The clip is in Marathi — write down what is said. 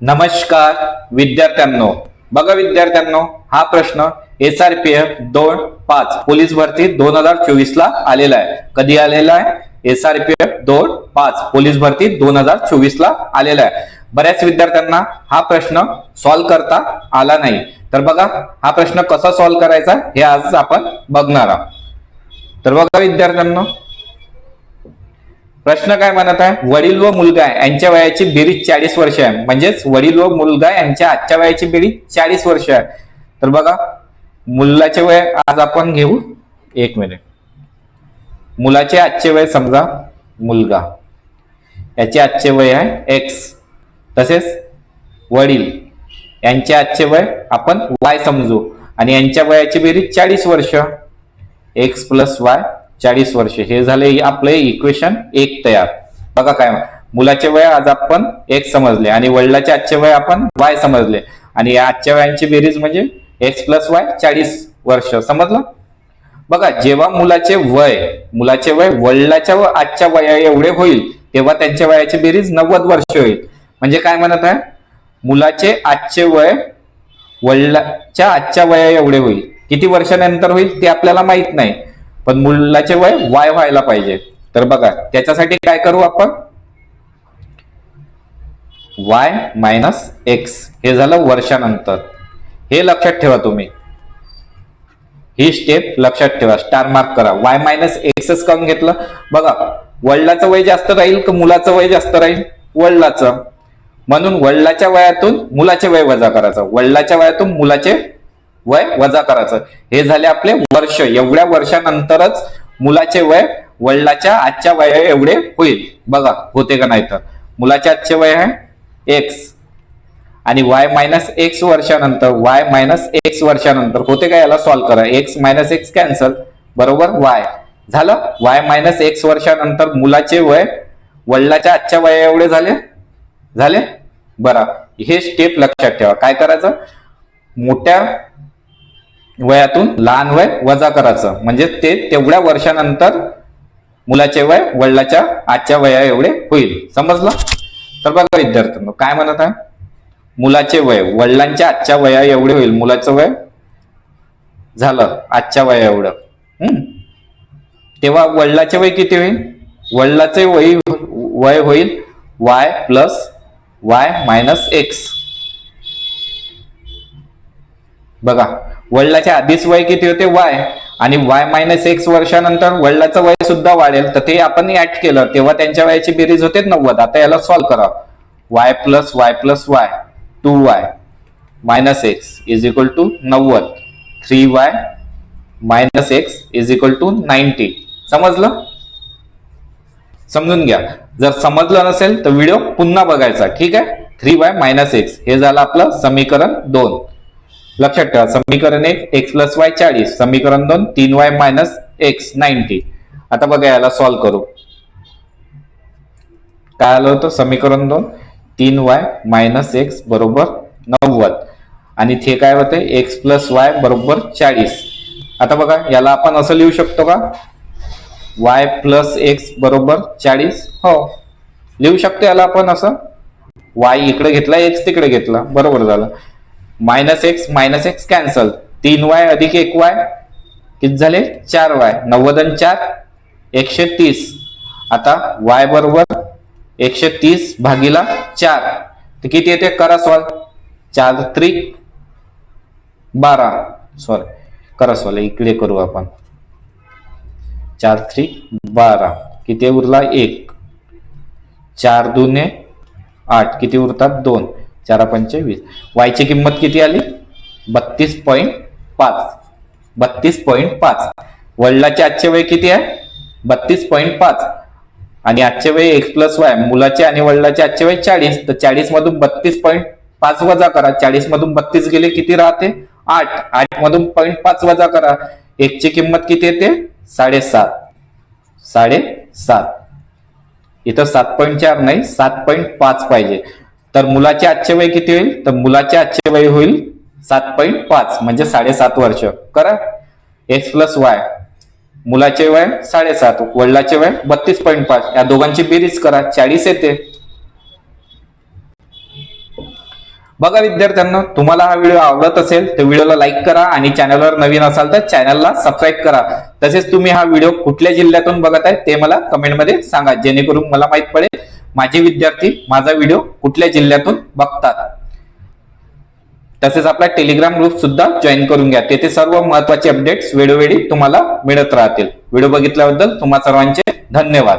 नमस्कार विद्यार्थ्यांनो. बघा विद्यार्थ्यांनो हा प्रश्न एस आर पी एफ दोन पाच पोलीस भरती दोन हजार चोवीस ला आलेला आहे. कधी आलेला आहे? एस आर पी एफ दोन पाच पोलीस भरती दोन हजार चोवीस ला आलेला आहे. बऱ्याच विद्यार्थ्यांना हा प्रश्न सॉल्व्ह करता आला नाही. तर बघा हा प्रश्न कसा सॉल्व्ह करायचा हे आज आपण बघणार आहोत. तर बघा विद्यार्थ्यांनो प्रश्न काय म्हणत आहे? वडील व मुलगा यांच्या वयाची बेरीज चाळीस वर्ष आहे. म्हणजेच वडील व मुलगा यांच्या आजच्या वयाची बेरीज चाळीस वर्ष आहे. तर बघा मुलाचे वय आज आपण घेऊ एक मिनिट मुलाचे आजचे वय समजा मुलगा. याचे आजचे वय आहे एक्स तसेच वडील. यांचे आजचे वय आपण वाय समजू. आणि यांच्या वयाची बेरीज चाळीस वर्ष. एक्स प्लस वाय चाळीस वर्ष. हे झाले आपले इक्वेशन एक तयार. बघा काय मुलाचे वय आज आपण एक समजले आणि वडिलाचे आजचे वय आपण वाय समजले. आणि या आजच्या वयांची बेरीज म्हणजे एक्स प्लस वाय चाळीस वर्ष. समजलं? बघा जेव्हा मुलाचे वय मुलाचे वय वडिलाच्या व आजच्या वया एवढे होईल तेव्हा त्यांच्या वयाची बेरीज नव्वद वर्ष होईल. म्हणजे काय म्हणत आहे? मुलाचे आजचे वय वडिलाच्या आजच्या वया एवढे होईल. किती वर्षानंतर होईल ते आपल्याला माहीत नाही. पण मुलाचे वय वाय व्हायला पाहिजे. तर बघा त्याच्यासाठी काय करू आपण? Y minus X. हे झालं वर्षानंतर. हे लक्षात ठेवा तुम्ही. ही स्टेप लक्षात ठेवा. स्टार मार्क करा. वाय मायनस एक्सच करून घेतलं? बघा वडिलाचं वय जास्त राहील का मुलाचं वय जास्त राहील? वडिलाचं. म्हणून वडिलाच्या वयातून मुलाचे वय वजा करायचं. वडिलाच्या वयातून मुलाचे वय वजा करायचं. हे झाले आपले वर्ष. एवढ्या वर्षानंतरच मुलाचे वय वडिलाच्या आजच्या वया एवढे होईल. बघा होते का नाही तर मुलाचे आजचे वय आहे एक्स आणि वाय मायनस एक्स वर्षानंतर वाय मायनस एक्स वर्षानंतर होते का याला सॉल्व्ह करा? एक्स मायनस एक्स कॅन्सल बरोबर वाय झालं? वाय मायनस एक्स वर्षानंतर मुलाचे वय वडिलाच्या आजच्या वया एवढे झाले? झाले? बरं. हे स्टेप लक्षात ठेवा. काय करायचं? मोठ्या वयातून लहान वय वजा करायचं. म्हणजे ते तेवढ्या वर्षानंतर मुलाचे वय वडिलाच्या आजच्या वया एवढे होईल. समजलं? तर बघा विद्यार्थ्यांनो काय म्हणत आहे? मुलाचे वय वडिलांच्या आजच्या वया एवढे होईल. मुलाचं वय झालं आजच्या वया एवढं. हम्म? तेव्हा वडिलाचे वय किती होईल? वडिलाचे वय वय होईल Y plus Y minus X. बघा. वडिलाच्या आधीच वय किती होते? वाय. आणि वाय मायनस एक्स वर्षानंतर वडिलाचं वय सुद्धा वाढेल. तर ते आपण ऍड केलं. तेव्हा त्यांच्या वयाची बेरीज होते नव्वद. आता याला सॉल्व्ह करा. Y plus Y plus Y. Two Y minus X is equal to नव्वद. Three Y minus X is equal to ninety समजलं? समजून घ्या. जर समजलं नसेल तर व्हिडिओ पुन्हा बघायचा. ठीक आहे? थ्री वाय मायनस एक्स हे झालं आपलं समीकरण दोन. लक्षात ठेवा समीकरण एक एक्स प्लस वाय चाळीस समीकरण दोन तीन वाय मायनस एक्स नाईन्टी आता बघा याला सॉल्व्ह करू. काय आलं होतं? समीकरण दोन तीन वाय मायनस एक्स बरोबर नव्वद. आणि ते काय होते एक्स प्लस वाय बरोबर चाळीस. आता बघा याला आपण असं लिहू शकतो का? वाय प्लस एक्स बरोबर चाळीस? हो. लिहू शकतो याला आपण असं? वाय इकडे घेतला एक्स तिकडे घेतला. बरोबर झालं. Minus X minus X cancel. तीन वाय अधिक एक वाय किती झाले? चार वाय. नव्वद आणि चार एकशे तीस. आता वाय बरोबर एकशे तीस भागीला चार. तर किती येते? करा सॉल्व चार त्रिक बारा. सॉरी करा सॉल्व इकडे करू आपण. चार थ्री बारा. किती उरला? एक. चार दुने आठ. किती उरतात? दोन. चारा पंचवीस वायची किंमत किती आली? बत्तीस पॉईंट पाच. बत्तीस पॉईंट पाच. वडिलाचे आजचे वय किती आहे? बत्तीस पॉईंट पाच. आणि आजचे वय एक्स प्लस वाय मुलाचे आणि वडिलाचे आजचे वय चाळीस. तर चाळीस मधून बत्तीस पॉईंट पाच वजा करा. चाळीस मधून बत्तीस गेले किती राहते? आठ. आठ मधून पॉईंट पाच वजा करा. एकची किंमत किती येते? साडेसात. साडेसात. इथं सात पॉईंट चार नाही सात पॉईंट पाच पाहिजे. तर मुलाचे आजचे वय किती होईल? तर मुलाचे आजचे वय होईल सात पॉईंट पाच म्हणजे साडेसात वर्ष. करा? एक्स प्लस वाय मुलाचे वय साडेसात वडिलाचे वय बत्तीस पॉईंट पाच. या दोघांची बेरीज करा. चाळीस येते. बघा विद्यार्थ्यांना तुम्हाला हा व्हिडिओ आवडत असेल तर व्हिडिओला लाईक करा आणि चॅनलवर नवीन असाल तर चॅनलला सबस्क्राईब करा. तसेच तुम्ही हा व्हिडिओ कुठल्या जिल्ह्यातून बघत आहे ते मला कमेंटमध्ये सांगा. जेणेकरून मला माहीत पडेल माझे विद्यार्थी माझा व्हिडिओ कुठल्या जिल्ह्यातून बघतात? तसेच आपला टेलिग्राम ग्रुप सुद्धा जॉईन करून घ्या. तेथे सर्व महत्त्वाचे अपडेट्स वेळोवेळी तुम्हाला मिळत राहतील. व्हिडिओ बघितल्याबद्दल तुम्हा सर्वांचे धन्यवाद.